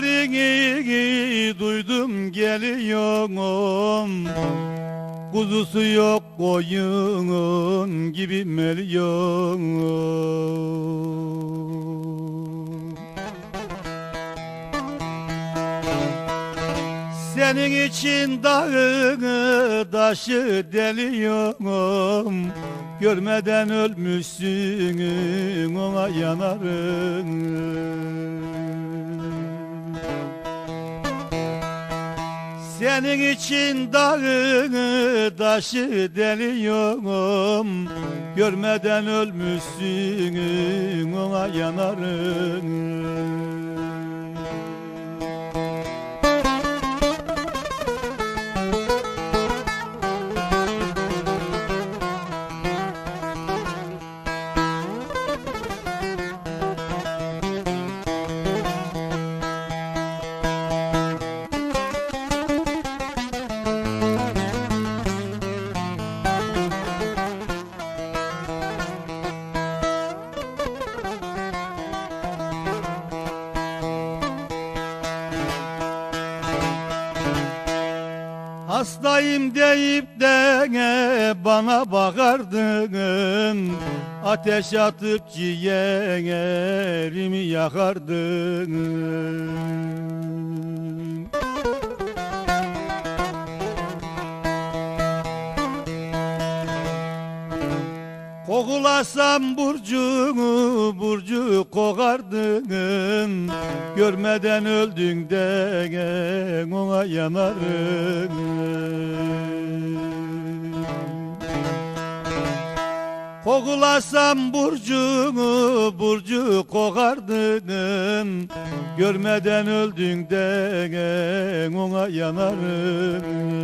Sözlerini duydum geliyorum. Kuzusu yok koyun gibi melyon Senin için dağı taşı deliyorum. Görmeden ölmüşsün ona yanarım Senin için dağı taşı deliyorum. Görmeden ölmüşsün ona yanarım Hastayım deyip de bana bakardın. Ateş atıp ciğerimi yakardın. Kokulasam burcu burcu kokardın Görmeden öldün de ona yanarım. Kokulasam burcu burcu kokardın Görmeden öldün de ona yanarım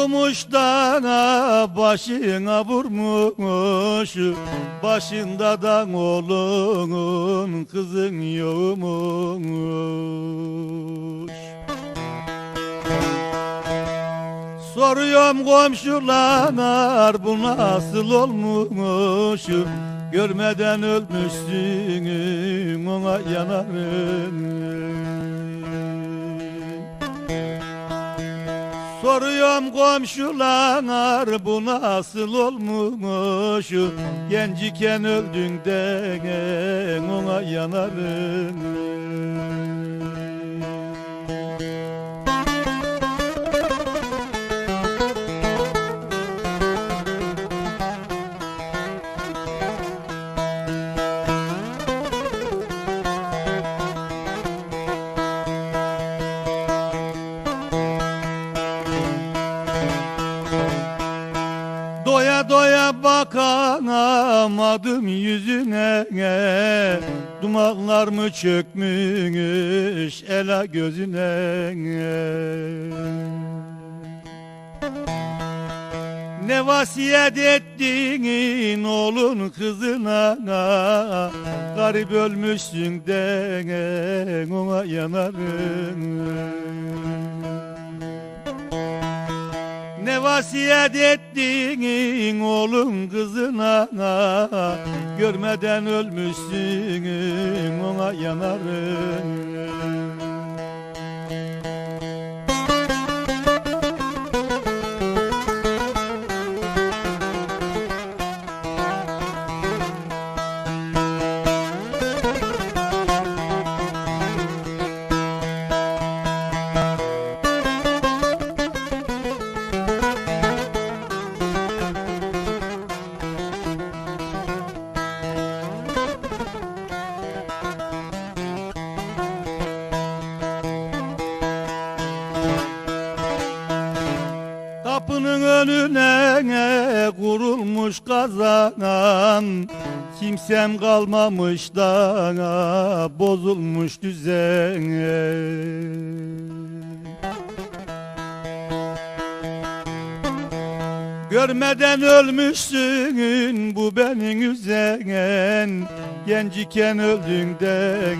Derdin çoğumuş da başına vurmuş. Başında da oğlunun kızın yokmuş. Soruyorum komşular bu nasıl olmuş? Görmeden ölmüşsün ona yanarım Soruyorum komşular bu nasıl olmuş Genciken öldün de ona yanarım bakamadım yüzüne. Dumanlar mı çökmüş ela gözüne? Ne vasiyet ettin oğlun kızına? Garip ölmüşsün de ona yanarım vasiyet ettin oğlun kızına. Görmeden ölmüşsün ona yanarım Kimsem kalmamış da bozulmuş düzen. Görmeden ölmüşsün bu benim üzen Genciken öldüğünden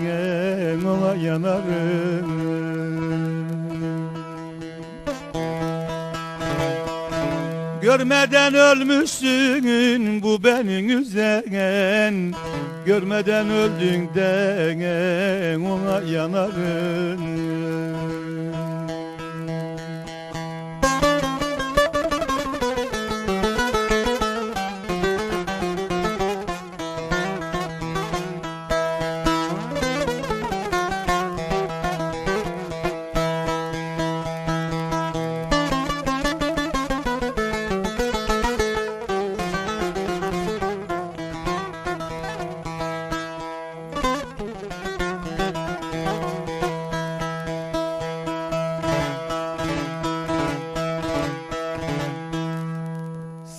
ona yanarım Görmeden ölmüşsün bu benim üzen Görmeden öldüğünden ona yanarım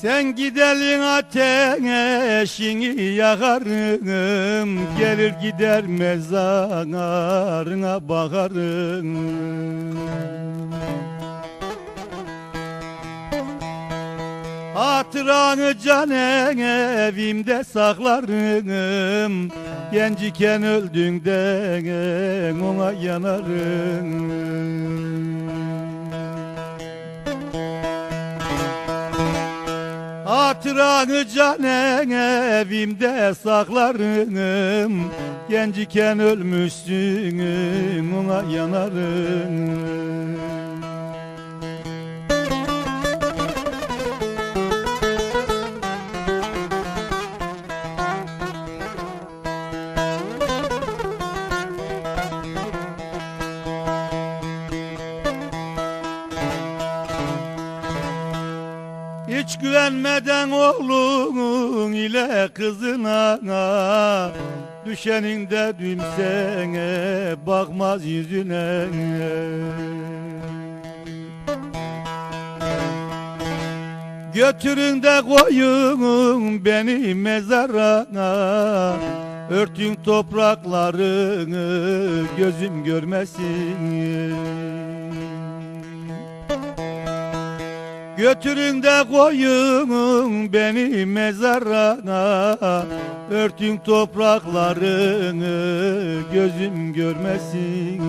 Sen gidelin ateşini yakarım Gelir gider mezarına bakarım. Hatıranı can evimde saklarım Genciken öldüğünden ona yanarım Hatıranı can evimde saklarım Genciken ölmüşsün ona yanarım Hiç güvenmeden oğlun ile kızına Düşenin de dümsene bakmaz yüzüne. Götürün de koyun beni mezara Örtün topraklarını gözüm görmesin Götürün de koyun beni mezara Örtün topraklarını gözüm görmesin